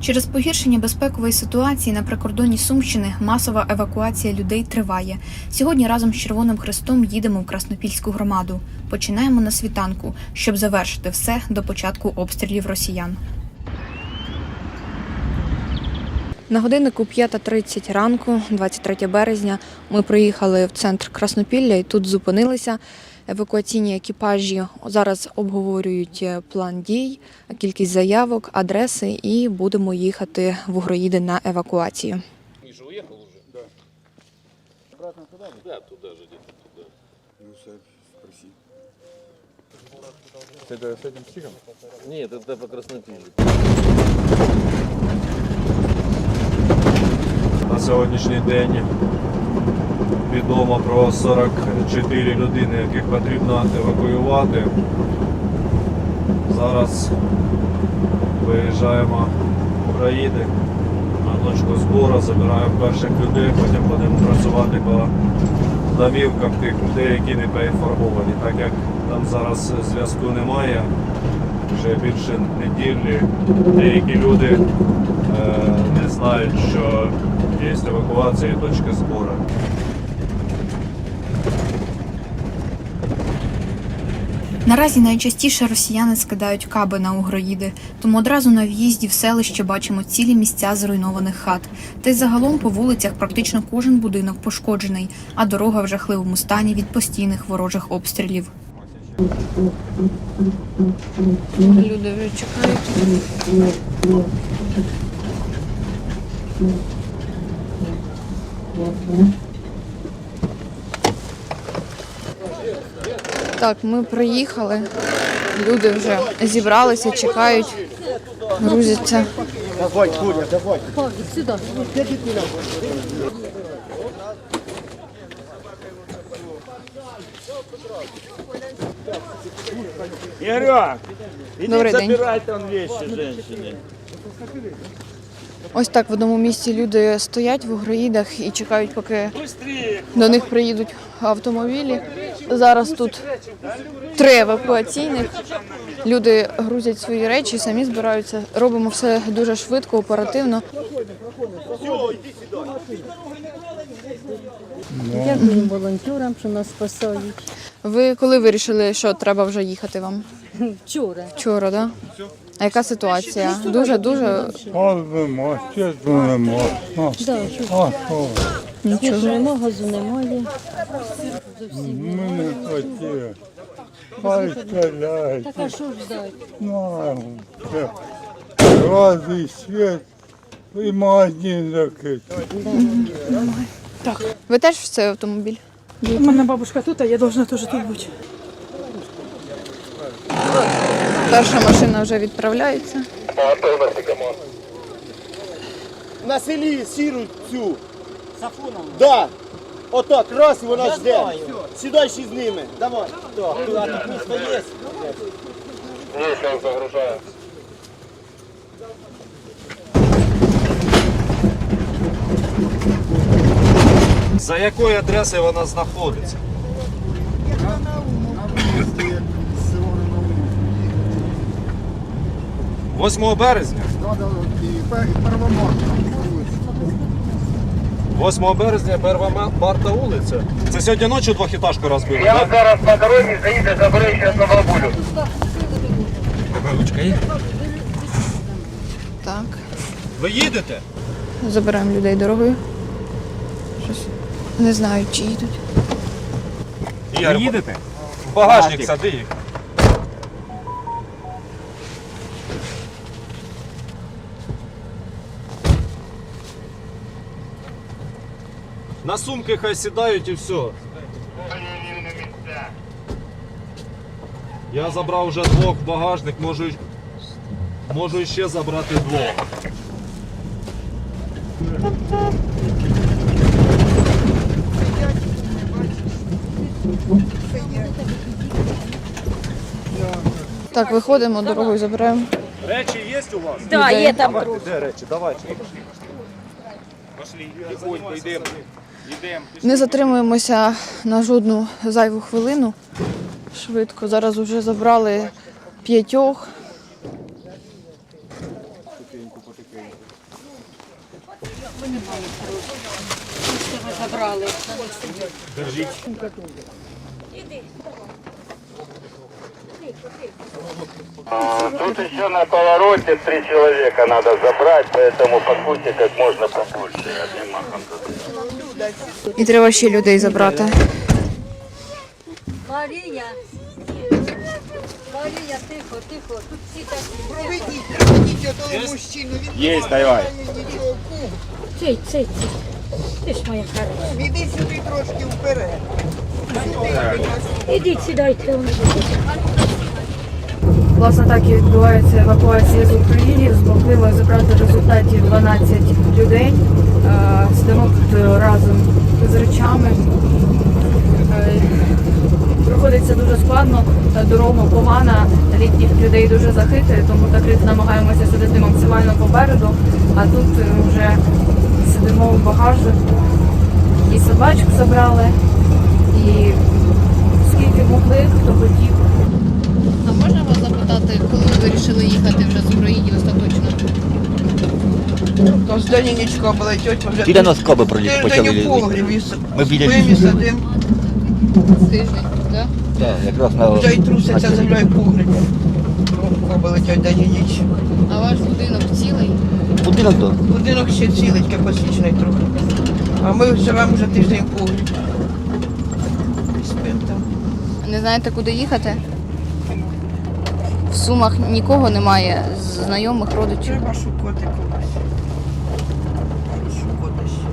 Через погіршення безпекової ситуації на прикордонні Сумщини масова евакуація людей триває. Сьогодні разом з Червоним Хрестом їдемо в Краснопільську громаду. Починаємо на світанку, щоб завершити все до початку обстрілів росіян. На годиннику 5.30 ранку, 23 березня, ми приїхали в центр Краснопілля і тут зупинилися. Евакуаційні екіпажі зараз обговорюють е, план дій, кількість заявок, адреси і будемо їхати в Угроїди на евакуацію. Миша уехал уже? Да. Обратно туда? Да, туда же где-то туда. Это с этим стихом? Нет, это по Краснопилю. На сьогоднішній день відомо про 44 людини, яких потрібно евакуювати. Зараз виїжджаємо в Україди на точку збору, забираємо перших людей, потім будемо працювати по домівкам тих людей, які не поінформовані. Так як там зараз зв'язку немає, вже більше неділі деякі люди е, не знають, що є евакуація і точки збору. Наразі найчастіше росіяни скидають каби на Угроїди, тому одразу на в'їзді в селище бачимо цілі місця зруйнованих хат. Та й загалом по вулицях практично кожен будинок пошкоджений, а дорога в жахливому стані від постійних ворожих обстрілів. Люди вже чекають. Так, ми приїхали. Люди вже зібралися, чекають, грузяться. Игорек, иди Добрый день. забирай там вещи женщины. Ось так в одному місці люди стоять в Угроїдах і чекають, поки Быстрее! до них приїдуть автомобілі. Зараз тут три евакуаційних. Люди грузять свої речі, самі збираються. Робимо все дуже швидко, оперативно. Дякую волонтерам, що нас спасають. Ви коли вирішили, що треба вже їхати вам? Вчора. Вчора, так? Да? А яка ситуація? Дуже дуже чесно? Нічого газу немає. Ми не хотіли. Хай. Так а що ж дати? Це Разний світ і магазин закритий. ви теж в цей автомобіль? У мене бабушка тут, а я должна теж тут бути. Перша машина вже відправляється. на селі сіру цю. Сафоном? Да. Отак, раз і вона жде. Сідай ще з ними. Давай. Так. А тут місто є? За якою адресою вона знаходиться? Восьмого березня? 8 березня, перва ма- марта вулиця. Це сьогодні ночі двохітажку розбили, Я так? зараз на дорозі заїду, заберу ще одну бабулю. Ручка є? Так. Ви їдете? Забираємо людей дорогою. Щось не знаю, чи їдуть. Ви їдете? В багажник сади їх. На сумки хай сідають і все. Я забрав вже двох в багажник, можу, можу ще забрати двох. Так, виходимо, дорогою забираємо. Речі є у вас? Да, є там Давайте, де речі? Давайте. Тихонько, йдемо. Не затримуємося на жодну зайву хвилину. Швидко. Зараз вже забрали п'ятьох. Забрали. Тут еще на повороте три человека надо забрать, поэтому пакуйте как можно побольше. одним махом. І треба ще людей забрати. Марія. Марія, тихо, тихо. Тут всі так. Есть, давай. Цей, цей, цей. Ти ж моя хороша. Іди сюди трошки вперед. Ідіть, сідайте. Власне, так і відбувається евакуація з України. Змогли забрати в результаті 12 людей. Тут е, разом з речами. Е, Проходиться дуже складно, дорога погана, літніх людей дуже захитує, тому так намагаємося сидіти максимально попереду. А тут е, вже сидимо в багажу. І собачку забрали, і скільки могли, хто хотів. А можна вас запитати, коли ви вирішили їхати вже з України остаточно? То з Данінічка була тьотя вже. Біля нас каби проліз Тиждень почали. у погрібі. Ми біля лісу. сидим. Тиждень, так? Так, якраз на Вже й труситься земля погрібі. Кобили тьотя Данініч. А ваш будинок цілий? будинок до. Будинок ще цілий, тільки посічений трохи. А ми живемо вже тиждень в погрібі. Там. Не знаєте, куди їхати? В Сумах нікого немає, з знайомих родичів. Треба шукати когось. Що Шукати ще.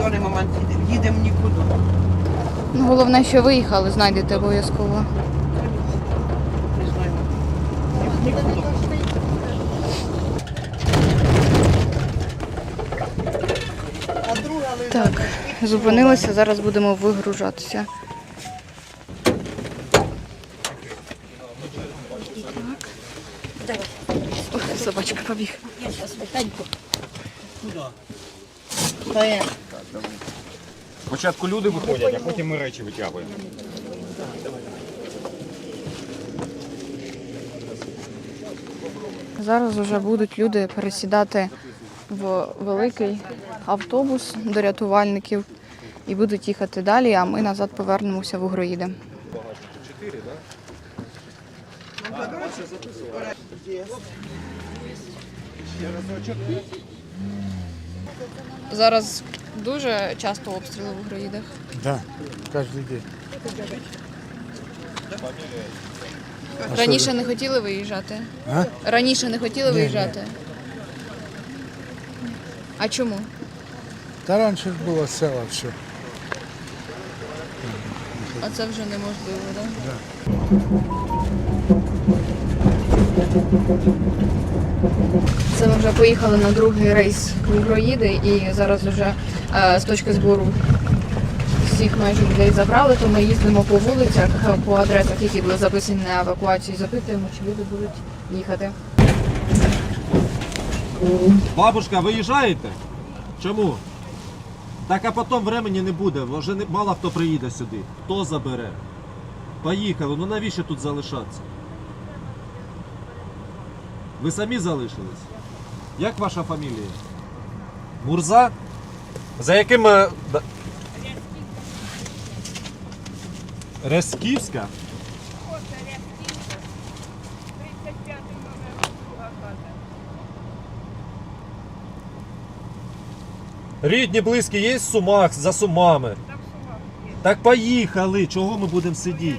Даний момент їдемо. Їдемо нікуди. Ну, головне, що виїхали, знайдете обов'язково. Не знаю. Нікуди. Так, зупинилися, зараз будемо вигружатися. Ох, собачка побіг. Спочатку люди виходять, а потім ми речі витягуємо. Зараз вже будуть люди пересідати в великий автобус до рятувальників і будуть їхати далі, а ми назад повернемося в Угроїди. Зараз дуже часто обстріли в Угроїдах. Да, каждый день. Раніше не хотіли виїжджати? А? Раніше не хотіли виїжджати? А чому? Та раніше було село все. А це вже неможливо, так? Це ми вже поїхали на другий рейс в Угроїди і зараз вже е, з точки збору всіх майже людей забрали, то ми їздимо по вулицях, по адресах, які були записані на евакуацію, запитуємо, чи люди будуть їхати. Бабушка, виїжджаєте? Чому? Так а потім времени не буде, вже мало хто приїде сюди. Хто забере? Поїхали, ну навіщо тут залишатися? Ви самі залишились? Як ваша фамілія? Мурза? За яким. е, да- Ресківська? Рідні, близькі є Сумах, за Сумами. Так поїхали, чого ми будемо сидіти?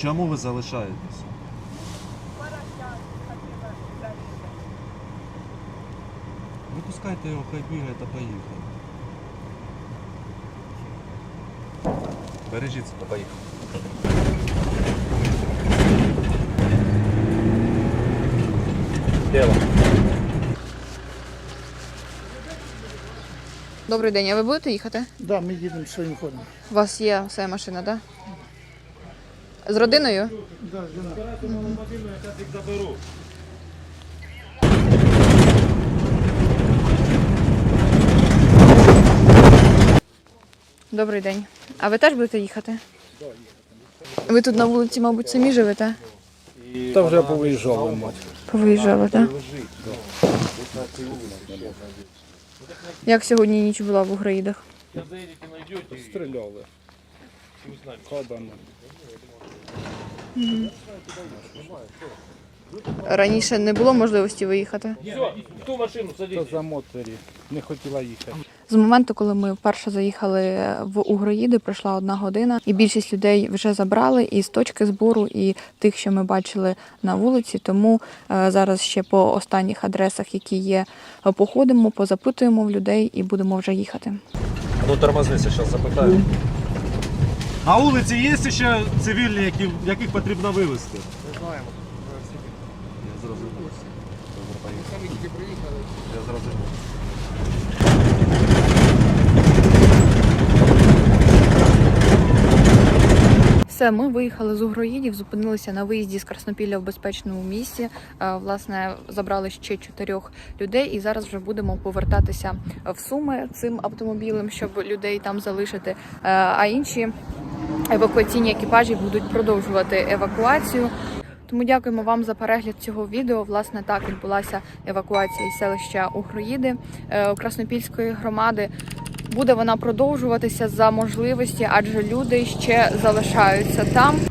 Чому ви залишаєтесь? Випускайте його, хай бігає та поїхали. Бережіть себе, поїхали. Дело. Добрий день, а ви будете їхати? Да, ми їдемо своїм ходом. У вас є своя машина, так? З родиною? Добрий день. А ви теж будете їхати? Ви тут на вулиці, мабуть, самі живете? Та вже повиїжджали, мать. Повиїжджали, так? Як сьогодні ніч була в Уграїдах? Стріляли. Кабами. Раніше не було можливості виїхати. То за моторі. Не хотіла їхати. З моменту, коли ми вперше заїхали в Угроїди, пройшла одна година, і більшість людей вже забрали і з точки збору, і тих, що ми бачили на вулиці. Тому е, зараз ще по останніх адресах, які є, походимо, позапитуємо в людей і будемо вже їхати. Ну тормознися, зараз запитаю. На вулиці є ще цивільні, які, яких потрібно вивезти? Не знаємо. Я зрозумів. Я зрозумів. Все, ми виїхали з Угроїдів, зупинилися на виїзді з Краснопілля в безпечному місці. Е, Власне, забрали ще чотирьох людей, і зараз вже будемо повертатися в Суми цим автомобілем, щоб людей там залишити. Е, А інші евакуаційні екіпажі будуть продовжувати евакуацію. Тому дякуємо вам за перегляд цього відео. Власне, так відбулася евакуація із селища Угроїди е, Краснопільської громади. Буде вона продовжуватися за можливості, адже люди ще залишаються там.